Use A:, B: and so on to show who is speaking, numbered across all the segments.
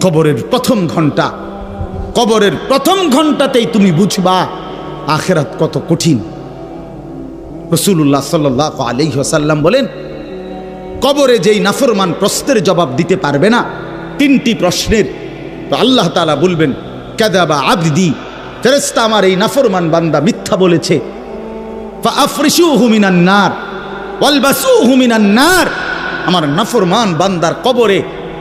A: কবরের প্রথম ঘণ্টা। কবরের প্রথম ঘন্টাতেই তুমি বুঝবা, আখেরাত কত কঠিন। রসুল্লাহ সাল্লাহ আলহ্লাম বলেন, কবরে যেই নাফরমান প্রশ্নের জবাব দিতে পারবে না, তিনটি প্রশ্নের। তো আল্লাহ তালা বলবেন কেদাবা আবদি ফেরেস্তা আমার এই নাফরমান বান্দা মিথ্যা বলেছে। নার নার। আমার নাফরমান বান্দার কবরে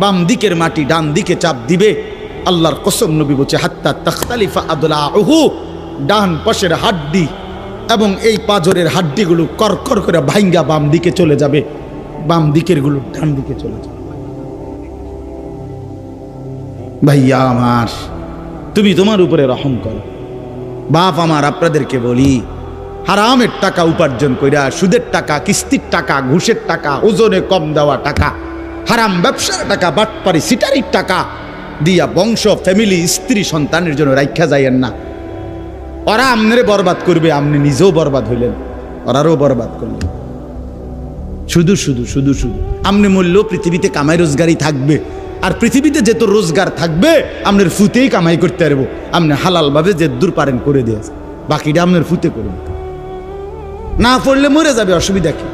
A: বাম দিকের মাটি ডান দিকে চাপ দিবে। আল্লাহর কসম নবী বলছে, হাত্তা তখতালিফা আদুল্লাহ আহু ডান পাশের হাড্ডি এবং এই পাজরের হাড্ডিগুলো করকর করে ভাইঙ্গা বাম দিকে চলে যাবে। বাম দিকেরগুলো ডান দিকে চলে যাবে। ভাইয়া আমার, তুমি তোমার উপরে রহম করো। বাপ আমার, আপনাদেরকে বলি, হারামের টাকা উপার্জন কইরা, সুদের টাকা, কিস্তির টাকা, ঘুষের টাকা, ওজনে কম দেওয়া টাকা হারাম ব্যবসার টাকা, বাটপারি সিটারির টাকা দিয়া বংশ ফ্যামিলি স্ত্রী, সন্তানের জন্য রাইখা যাইয়েন না। ওরা আমনেরে বরবাদ করবে আপনি নিজেও বরবাদ হইলেন, ওরারও বরবাদ করলেন। শুধু শুধু শুধু শুধু। আমনে মূল্য পৃথিবীতে কামাই রোজগারই থাকবে, আর পৃথিবীতে যে যেত রোজগার থাকবে আপনার ফুতেই কামাই করতে পারব। আপনি হালালভাবে যে দূর পারেন করে দিয়েছে বাকিটা আপনার ফুতে করুন। না পড়লে মরে যাবে, অসুবিধা কি?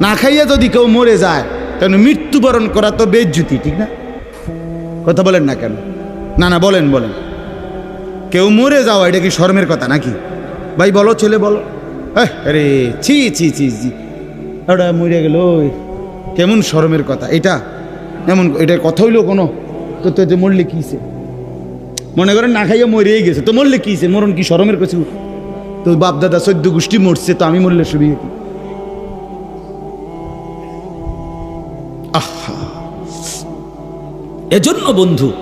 A: না খাইয়া যদি কেউ মরে যায় তাহলে মৃত্যুবরণ করা তো বেজ্জুতি, ঠিক না? কথা বলেন না কেন? না না, বলেন বলেন। কেউ মরে যাওয়া, এটা কি শর্মের কথা নাকি? ভাই, বলো, ছেলে, বলো। আরে, ছি ছি ছি ছি। ওটা মরে গেল কেমন শরমের কথা, এটা? এমন এটার কথা হইল কোনো? তো তো তো মরলে কিছে মনে করেন, না খাইয়া মরেই গেছে। তো মরলে কিছে মরণ কি শরমের কিছু তো বাপ দাদা সদ্য গোষ্ঠী মরছে, তো আমি মরলে শুবি এজন্য বন্ধু,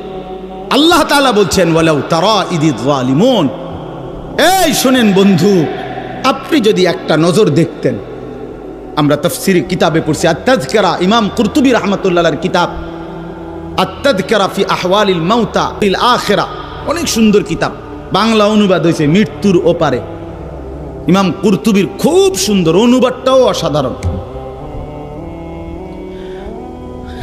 A: আল্লাহ তাআলা বলছেন, ওয়ালাউ তারা ইদি জালিমুন এই শোনেন বন্ধু, আপনি যদি একটা নজর দেখতেন, আমরা তফসির কিতাবে পড়ছি আত্মাজকেরা ইমাম কুরতুবী রহমতুল্লাহর কিতাব আত্মাজকেরা ফি আহওয়ালিল মাউতা ইল আখেরা, অনেক সুন্দর কিতাব। বাংলা অনুবাদ হয়েছে মৃত্যুর ওপারে। ইমাম কুরতুবির খুব সুন্দর অনুবাদটাও অসাধারণ।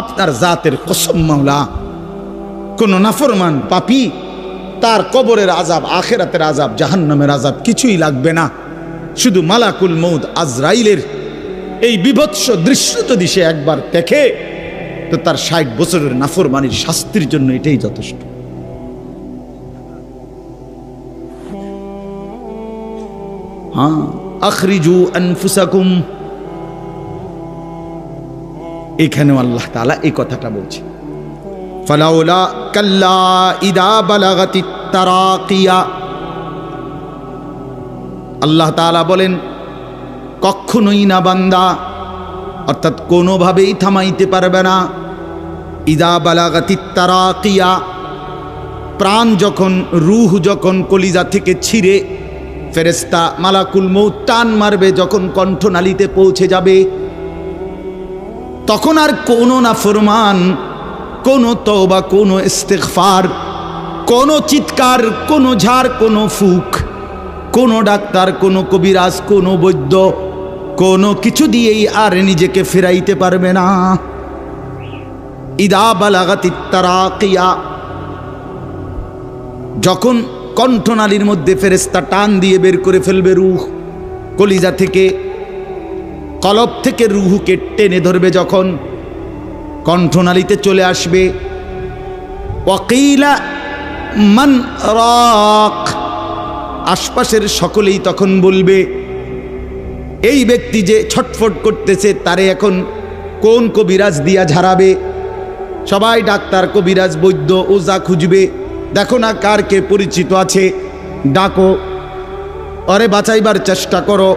A: আপনার জাতের কসম মাওলা। কোন নাফরমান পাপি, তার কবরের আজাব আখেরাতের আজাব জাহান্নামের আজাব কিছুই লাগবে না। শুধু মালাকুল মৌদ আজরাইলের এই বিভৎস দৃশ্য যদি সে একবার দেখে, তো তার ষাট বছরের নাফরমানির শাস্তির জন্য এটাই যথেষ্ট। হ্যাঁ আখরিজু আনফুসাকুম এখানেও আল্লাহ তাআলা এই কথাটা বলছে। ফালাউলা কাল্লা ইদা বালাগাতি তারাকিয়া। আল্লাহ তাআলা বলেন, কখনোই না বান্দা, অর্থাৎ কোনোভাবেই থামাইতে পারবে না। ইদা বালাগাতি তারাকিয়া, প্রাণ যখন, রুহ যখন কলিজা থেকে ছিঁড়ে ফেরেস্তা মালাকুল মৌ টান মারবে, যখন কণ্ঠনালীতে পৌঁছে যাবে তখন আর কোনো না ফরমান, কোনো তওবা, কোনো ইস্তেগফার, কোনো চিৎকার, কোনো ঝাড়, কোনো ফুক, কোনো ডাক্তার, কোনো কবিরাজ, কোনো বৈদ্য, কোনো কিছু দিয়েই আর নিজেকে ফেরাইতে পারবে না। ইদা বালাগাতিত যখন কণ্ঠনালীর মধ্যে ফেরেস্তা টান দিয়ে বের করে ফেলবে রুহ, কলিজা থেকে কলব থেকে রুহুকে টেনে ধরবে যখন কণ্ঠনালীতে চলে আসবে, ওয়াকিলা মান রক। আশপাশের সকলেই তখন বলবে, এই ব্যক্তি যে ছটফট করতেছে, তারে এখন কোন কবিরাজ দিয়া ঝাড়াবে? সবাই ডাক্তার, কবিরাজ, বৈদ্য, ওজা খুঁজবে। দেখো না কার কে পরিচিত আছে। ডাকো। অরে বাঁচাইবার চেষ্টা করো।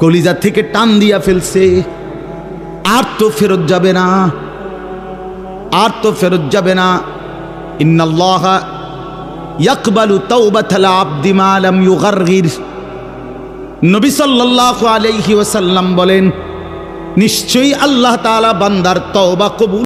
A: কলিজা থেকে টান দিয়া ফেলছে। আর তো ফেরত যাবে না। আর তো ফেরত যাবে না। ইন্নাল্লাহ ইয়াকবালু তাওবাতাল আবদি মা লাম ইউগারগির। নবী সাল্লাল্লাহু আলাইহি ওয়াসাল্লাম বলেন, নিশ্চয়ই আল্লাহ তাআলা বান্দার তওবা কবুল